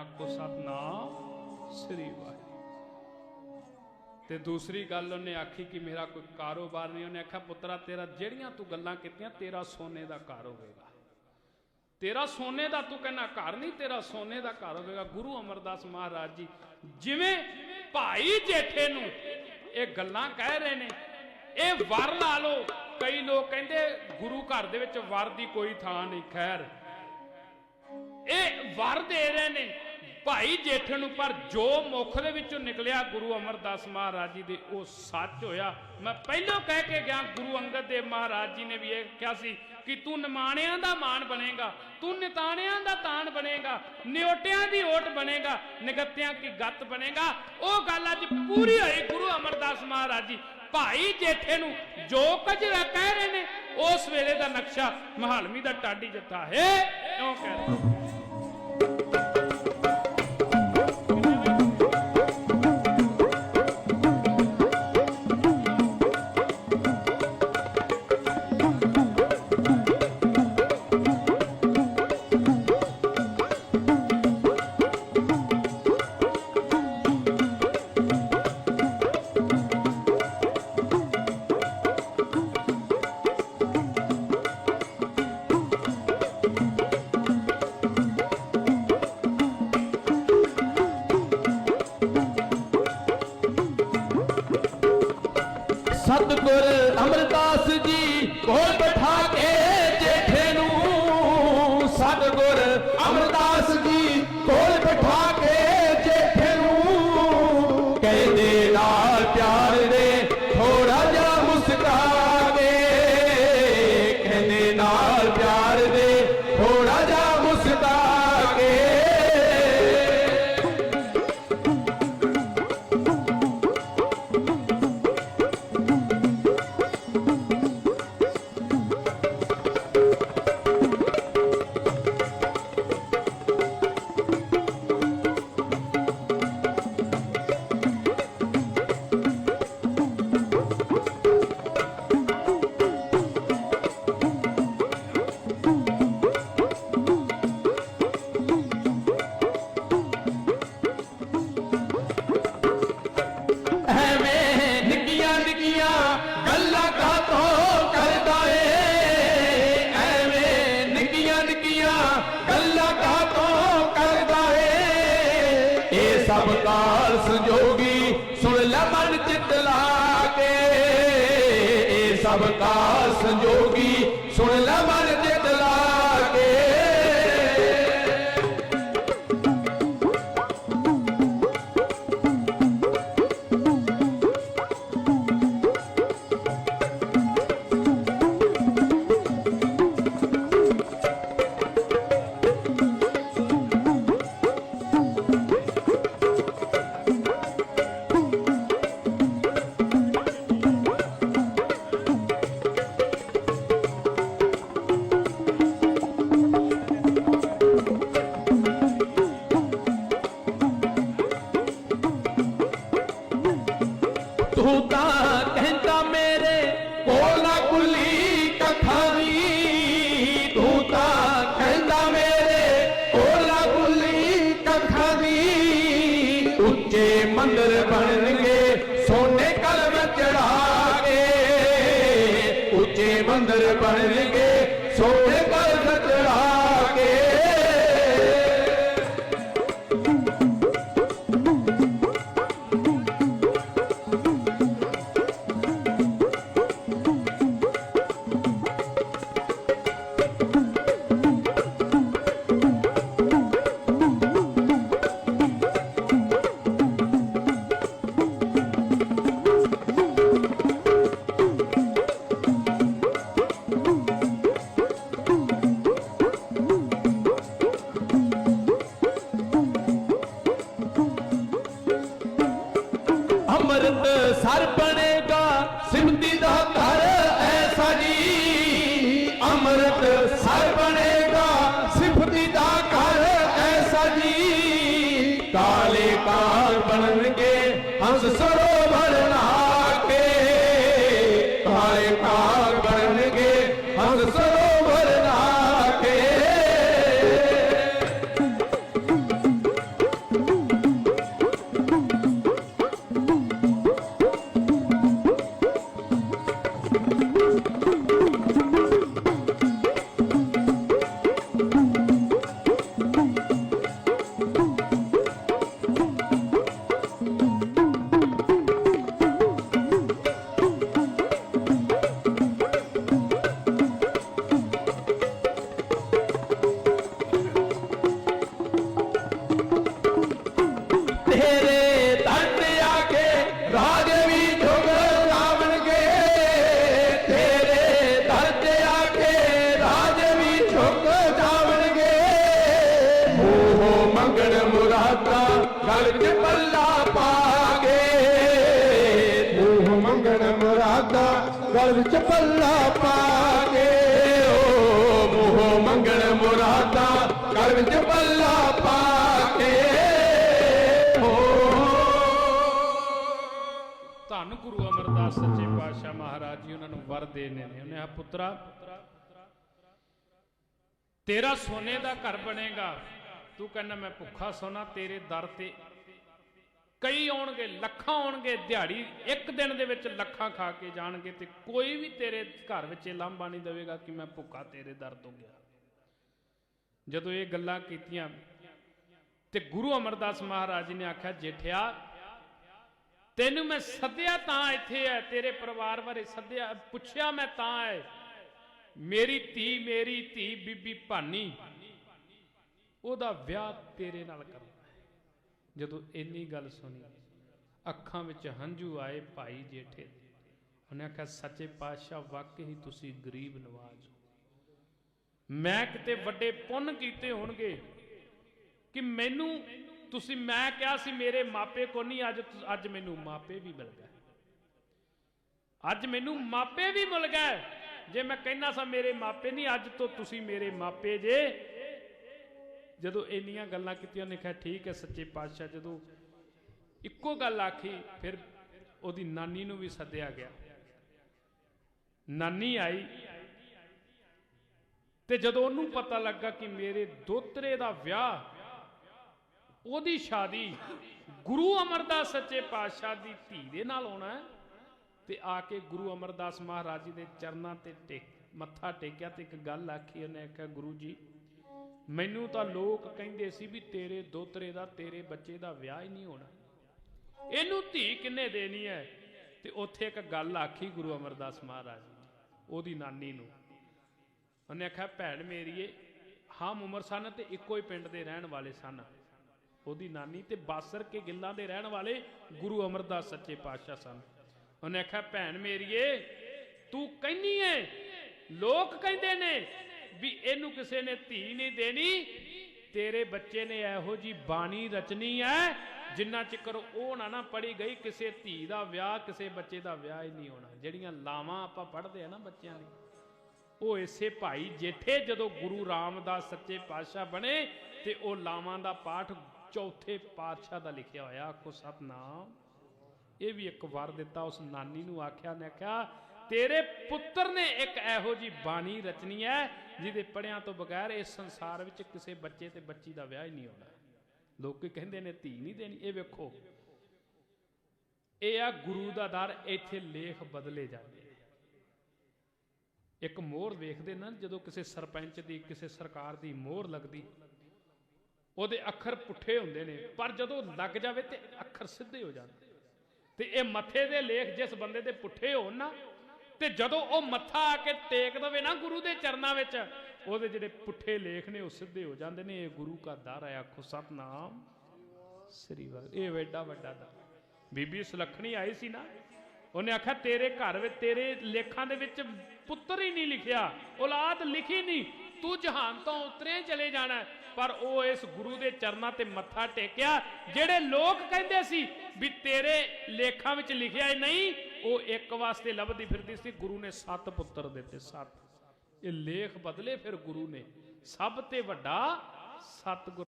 ਆਖੋ ਸਤਨਾਮ, ਸ੍ਰੀ ਵਾਹਿਗੁਰੂ। ਤੇ ਦੂਸਰੀ ਗੱਲ ਉਹਨੇ ਆਖੀ ਕਿ ਮੇਰਾ ਕੋਈ ਕਾਰੋਬਾਰ ਨਹੀਂ। ਉਹਨੇ ਆਖਿਆ, ਪੁੱਤਰਾ, ਤੇਰਾ ਜਿਹੜੀਆਂ ਤੂੰ ਗੱਲਾਂ ਕੀਤੀਆਂ, ਤੇਰਾ ਸੋਨੇ ਦਾ ਘਰ ਹੋਵੇਗਾ। ਤੇਰਾ ਸੋਨੇ ਦਾ ਤੂੰ ਕਹਿੰਦਾ ਘਰ ਨਹੀਂ, ਤੇਰਾ ਸੋਨੇ ਦਾ ਘਰ ਹੋਵੇਗਾ। ਗੁਰੂ ਅਮਰਦਾਸ ਮਹਾਰਾਜ ਜੀ, ਜਿਵੇਂ ਭਾਈ ਜੇਠੇ ਨੂੰ ਇਹ ਗੱਲਾਂ ਕਹਿ ਰਹੇ ਨੇ, ਇਹ ਵਰ ਲਾ ਲਓ। ਕਈ ਲੋਕ ਕਹਿੰਦੇ ਗੁਰੂ ਘਰ ਦੇ ਵਿੱਚ ਵਰ ਦੀ ਕੋਈ ਥਾਂ ਨਹੀਂ, ਖੈਰ। ਇਹ ਵਰ ਦੇ ਰਹੇ ਨੇ। ਭਾਈ ਜੇਠ ਨੂੰ, ਪਰ ਜੋ ਮੁਖ ਦੇ ਵਿੱਚੋਂ ਨਿਕਲਿਆ ਗੁਰੂ ਅਮਰਦਾਸ ਮਹਾਰਾਜ ਜੀ ਦੇ, ਉਹ ਸੱਚ ਹੋਇਆ। ਮੈਂ ਪਹਿਲਾਂ ਕਹਿ ਕੇ ਗਿਆ ਗੁਰੂ ਅੰਗਦ ਦੇਵ ਮਹਾਰਾਜ ਜੀ ਨੇ ਵੀ ਇਹ ਕਿਹਾ ਸੀ ਕਿ ਤੂੰ ਨਿਮਾਣਿਆਂ ਦਾ ਮਾਣ ਬਣੇਗਾ, ਤੂੰ ਨਿਤਾਣਿਆਂ ਦਾ ਤਾਣ ਬਣੇਗਾ, ਨਿਓਟਿਆਂ ਦੀ ਓਟ ਬਣੇਗਾ, ਨਿਗਤਿਆਂ ਕੀ ਗੱਤ ਬਣੇਗਾ। ਉਹ ਗੱਲ ਅੱਜ ਪੂਰੀ ਹੋਈ ਗੁਰੂ ਅਮਰਦਾਸ ਮਹਾਰਾਜ ਜੀ। ਭਾਈ ਜੇਠੇ ਨੂੰ ਜੋ ਕਜਰਾ ਕਹਿ ਰਹੇ ਨੇ, ਉਸ ਵੇਲੇ ਦਾ ਨਕਸ਼ਾ ਮਹਾਲਮੀ ਦਾ ਟਾਡੀ ਜੱਥਾ ਹੈ। ਕਿਉਂ ਕਹਿ ਰਹੇ ਸਤਗੁਰ ਅਮਰਦਾਸ ਜੀ ਇਹ ਸਭ ਕਾਲ ਸੰਜੋਗੀ ਸੁਣ ਲੈ ਮਨ ਚਿੱਤ ਲਾ ਕੇ। ਇਹ ਸਭ ਕਾਲ ਸੰਜੋਗੀ ਸੁਣ ਲੈ ਮਨ ਮੰਦਰ ਬਣਨਗੇ ਸੋਨੇ ਕਲਮ ਚੜਾ ਕੇ ਉੱਚੇ ਮੰਦਰ ਬਣਨਗੇ ਮੂੰਹ ਮੁਰਾਦਾ ਗਲ ਵਿੱਚ ਪੱਲਾ ਪਾ ਕੇ। ਓ ਮੋਹ ਮੰਗਣ ਮੁਰਾਦਾ, ਗਲ ਵਿੱਚ ਪੱਲਾ ਪਾ ਕੇ। ਧੰਨ ਗੁਰੂ ਅਮਰਦਾਸ ਸੱਚੇ ਪਾਤਸ਼ਾਹ ਮਹਾਰਾਜ ਜੀ, ਉਹਨਾਂ ਨੂੰ ਵਰ ਦੇ ਨੇ ਉਹਨੇ ਆ ਪੁੱਤਰਾ, ਤੇਰਾ ਸੋਨੇ ਦਾ ਘਰ ਬਣੇਗਾ। ਤੂੰ ਕਹਿੰਦਾ, ਮੈਂ ਭੁੱਖਾ ਸੋਨਾ, ਤੇਰੇ ਦਰ ਤੇ ਕਈ ਆਉਣਗੇ, ਲੱਖਾਂ ਆਉਣਗੇ, ਦਿਹਾੜੀ ਇੱਕ ਦਿਨ ਦੇ ਵਿੱਚ ਲੱਖਾਂ ਖਾ ਕੇ ਜਾਣਗੇ ਤੇ ਕੋਈ ਵੀ ਤੇਰੇ ਘਰ ਵਿੱਚ ਇਹ ਲਾਂਭਾ ਨਹੀਂ ਦੇਵੇਗਾ ਕਿ ਮੈਂ ਭੁੱਖਾ ਤੇਰੇ ਦਰ ਤੋਂ ਗਿਆ। ਜਦੋਂ ਇਹ ਗੱਲਾਂ ਕੀਤੀਆਂ ਤੇ ਗੁਰੂ ਅਮਰਦਾਸ ਮਹਾਰਾਜ ਜੀ ਨੇ ਆਖਿਆ, ਜੇਠਿਆ, ਤੈਨੂੰ ਮੈਂ ਸੱਦਿਆ ਤਾਂ ਇੱਥੇ ਹੈ ਤੇਰੇ ਪਰਿਵਾਰ ਬਾਰੇ ਸੱਦਿਆ, ਪੁੱਛਿਆ ਮੈਂ ਤਾਂ ਹੈ ਮੇਰੀ ਧੀ ਮੇਰੀ ਧੀ ਬੀਬੀ ਭਾਨੀ, ਉਹਦਾ ਵਿਆਹ ਤੇਰੇ ਨਾਲ ਕਰਨਾ। ਜਦੋਂ ਇੰਨੀ ਗੱਲ ਸੁਣੀ, ਅੱਖਾਂ ਵਿੱਚ ਹੰਝੂ ਆਏ ਭਾਈ ਜੇਠੇ। ਉਹਨੇ ਆਖਿਆ, ਸੱਚੇ ਪਾਤਸ਼ਾਹ, ਵਾਕਈ ਤੁਸੀਂ ਗਰੀਬ ਨਵਾਜ਼ ਹੋ। ਮੈਂ ਕਿਤੇ ਵੱਡੇ ਪੁੰਨ ਕੀਤੇ ਹੋਣਗੇ ਕਿ ਮੈਨੂੰ ਤੁਸੀਂ, ਮੈਂ ਕਿਹਾ ਸੀ ਮੇਰੇ ਮਾਪੇ ਕੋ ਨਹੀਂ, ਅੱਜ ਅੱਜ ਮੈਨੂੰ ਮਾਪੇ ਵੀ ਮਿਲ ਗਏ। ਅੱਜ ਮੈਨੂੰ ਮਾਪੇ ਵੀ ਮਿਲ ਗਏ। ਜੇ ਮੈਂ ਕਹਿਣਾ ਸਾਂ ਮੇਰੇ ਮਾਪੇ ਨਹੀਂ, ਅੱਜ ਤੋਂ ਤੁਸੀਂ ਮੇਰੇ ਮਾਪੇ ਜੇ ਜਦੋਂ ਇੰਨੀਆਂ ਗੱਲਾਂ ਕੀਤੀਆਂ, ਉਹਨੇ ਕਿਹਾ, ਠੀਕ ਹੈ ਸੱਚੇ ਪਾਤਸ਼ਾਹ, ਜਦੋਂ ਇੱਕੋ ਗੱਲ ਆਖੀ, ਫਿਰ ਉਹਦੀ ਨਾਨੀ ਨੂੰ ਵੀ ਸੱਦਿਆ ਗਿਆ। ਨਾਨੀ ਆਈ ਤੇ ਜਦੋਂ ਉਹਨੂੰ ਪਤਾ ਲੱਗਾ ਕਿ ਮੇਰੇ ਦੋਤਰੇ ਦਾ ਵਿਆਹ, ਉਹਦੀ ਸ਼ਾਦੀ ਗੁਰੂ ਅਮਰਦਾਸ ਸੱਚੇ ਪਾਤਸ਼ਾਹ ਦੀ ਧੀ ਦੇ ਨਾਲ ਹੋਣਾ ਹੈ ਤੇ ਆ ਕੇ ਗੁਰੂ ਅਮਰਦਾਸ ਮਹਾਰਾਜ ਜੀ ਦੇ ਚਰਨਾਂ ਤੇ ਟੇਕ, ਮੱਥਾ ਟੇਕਿਆ ਤੇ ਇੱਕ ਗੱਲ ਆਖੀ, ਉਹਨੇ ਆਖਿਆ, ਗੁਰੂ ਜੀ ਮੈਨੂੰ ਤਾਂ ਲੋਕ ਕਹਿੰਦੇ ਸੀ ਵੀ ਤੇਰੇ ਦੋਤਰੇ ਦਾ ਤੇਰੇ ਬੱਚੇ ਦਾ ਵਿਆਹ ਹੀ ਨਹੀਂ ਹੋਣਾ। ਇਹਨੂੰ ਧੀ ਕਿੰਨੇ ਦੇਣੀ ਹੈ? ਤੇ ਉੱਥੇ ਇੱਕ ਗੱਲ ਆਖੀ ਗੁਰੂ ਅਮਰਦਾਸ ਮਹਾਰਾਜ ਨੇ, ਉਹਦੀ ਨਾਨੀ ਨੂੰ। ਉਹਨੇ ਆਖਿਆ ਭੈਣ ਮੇਰੀਏ ਹਮ ਉਮਰ ਸਨ ਤੇ ਇੱਕੋ ਹੀ ਪਿੰਡ ਦੇ ਰਹਿਣ ਵਾਲੇ ਸਨ। ਉਹਦੀ ਨਾਨੀ ਤੇ ਬਾਸਰ ਕੇ ਗਿੱਲਾਂ ਦੇ ਰਹਿਣ ਵਾਲੇ ਗੁਰੂ ਅਮਰਦਾਸ ਸੱਚੇ ਪਾਤਸ਼ਾਹ ਸਨ। ਉਹਨੇ ਆਖਿਆ ਭੈਣ ਮੇਰੀਏ ਤੂੰ ਕਹਿੰਨੀ ਏ ਲੋਕ ਕਹਿੰਦੇ ਨੇ ਵੀ ਇਹਨੂੰ ਕਿਸੇ ਨੇ ਧੀ ਨਹੀਂ ਦੇਣੀ। ਤੇਰੇ ਬੱਚੇ ਨੇ ਇਹੋ ਜੀ ਬਾਣੀ ਰਚਨੀ ਹੈ, ਜਿੰਨਾ ਚਿਕਰ ਉਹ ਨਾ ਨਾ ਪੜੀ ਗਈ, ਕਿਸੇ ਧੀ ਦਾ ਵਿਆਹ, ਕਿਸੇ ਬੱਚੇ ਦਾ ਵਿਆਹ ਹੀ ਨਹੀਂ ਹੋਣਾ। ਜਿਹੜੀਆਂ ਲਾਵਾਂ ਆਪਾਂ ਪੜ੍ਹਦੇ ਆ ਨਾ ਬੱਚਿਆਂ ਦੀ, ਉਹ ਇਸੇ ਭਾਈ ਜੇਠੇ, ਜਦੋਂ ਗੁਰੂ ਰਾਮਦਾਸ ਸੱਚੇ ਪਾਤਸ਼ਾਹ ਬਣੇ, ਤੇ ਉਹ ਲਾਵਾਂ ਦਾ ਪਾਠ ਚੌਥੇ ਪਾਤਸ਼ਾਹ ਦਾ ਲਿਖਿਆ ਹੋਇਆ, ਆਖੋ ਸਤਨਾਮ। ਇਹ ਵੀ ਇੱਕ ਵਾਰ ਦਿੱਤਾ, ਉਸ ਨਾਨੀ ਨੂੰ ਆਖਿਆ ਨੇ ਆਖਿਆ ਤੇਰੇ ਪੁੱਤਰ ਨੇ ਇੱਕ ਇਹੋ ਜੀ ਬਾਣੀ ਰਚਨੀ ਹੈ ਜਿਹਦੇ ਪੜਿਆਂ ਤੋਂ ਬਗੈਰ ਇਸ ਸੰਸਾਰ ਵਿੱਚ ਕਿਸੇ ਬੱਚੇ ਤੇ ਬੱਚੀ ਦਾ ਵਿਆਹ ਹੀ ਨਹੀਂ ਹੋਣਾ। ਲੋਕੀ ਕਹਿੰਦੇ ਨੇ ਧੀ ਨਹੀਂ ਦੇਣੀ। ਇਹ ਵੇਖੋ, ਇਹ ਆ ਗੁਰੂ ਦਾ ਦਰ, ਇੱਥੇ ਲੇਖ ਬਦਲੇ ਜਾਂਦੇ ਇੱਕ ਮੋਹਰ ਵੇਖਦੇ ਨਾ ਜਦੋਂ ਕਿਸੇ ਸਰਪੰਚ ਦੀ, ਕਿਸੇ ਸਰਕਾਰ ਦੀ ਮੋਹਰ ਲੱਗਦੀ, ਉਹਦੇ ਅੱਖਰ ਪੁੱਠੇ ਹੁੰਦੇ ਨੇ, ਪਰ ਜਦੋਂ ਲੱਗ ਜਾਵੇ ਤੇ ਅੱਖਰ ਸਿੱਧੇ ਹੋ ਜਾਂਦੇ ਤੇ ਇਹ ਮੱਥੇ ਦੇ ਲੇਖ ਜਿਸ ਬੰਦੇ ਦੇ ਪੁੱਠੇ ਹੋਣ ਨਾ ਤੇ ਜਦੋਂ ਉਹ ਮੱਥਾ ਆ ਕੇ ਟੇਕ ਦਵੇ ਨਾ ਗੁਰੂ ਦੇ ਚਰਨਾਂ ਵਿੱਚ, ਉਹਦੇ ਜਿਹੜੇ ਪੁੱਠੇ ਲੇਖ ਨੇ ਉਹ ਸਿੱਧੇ ਹੋ ਜਾਂਦੇ ਨੇ, ਇਹ ਗੁਰੂ ਕਾ ਦਰ ਹੈ ਆਖੋ, ਸਤਨਾਮ ਸ੍ਰੀ ਵਾਹਿਗੁਰੂ। ਇਹ ਵੱਡਾ ਵੱਡਾ ਦਰ ਬੀਬੀ ਸੁਲੱਖਣੀ ਆਈ ਸੀ ਨਾ, ਉਹਨੇ ਆਖਿਆ, ਤੇਰੇ ਘਰ ਵਿੱਚ, ਤੇਰੇ ਲੇਖਾਂ ਦੇ ਵਿੱਚ ਪੁੱਤਰ ਹੀ ਨਹੀਂ ਲਿਖਿਆ, ਔਲਾਦ ਲਿਖੀ ਨਹੀਂ, ਤੂੰ ਜਹਾਨ ਤੋਂ ਉਤਰੇ ਚਲੇ ਜਾਣਾ। ਪਰ ਉਹ ਇਸ ਗੁਰੂ ਦੇ ਚਰਨਾਂ ਤੇ ਮੱਥਾ ਟੇਕਿਆ, ਜਿਹੜੇ ਲੋਕ ਕਹਿੰਦੇ ਸੀ ਵੀ ਤੇਰੇ ਲੇਖਾਂ ਵਿੱਚ ਲਿਖਿਆ ਹੀ ਨਹੀਂ ਉਹ ਇੱਕ ਵਾਸਤੇ ਲੱਭਦੀ ਫਿਰਦੀ ਸੀ, ਗੁਰੂ ਨੇ ਸੱਤ ਪੁੱਤਰ ਦਿੱਤੇ, ਸੱਤ। ਇਹ ਲੇਖ ਬਦਲੇ ਫਿਰ ਗੁਰੂ ਨੇ। ਸਭ ਤੇ ਵੱਡਾ ਸਤਿਗੁਰ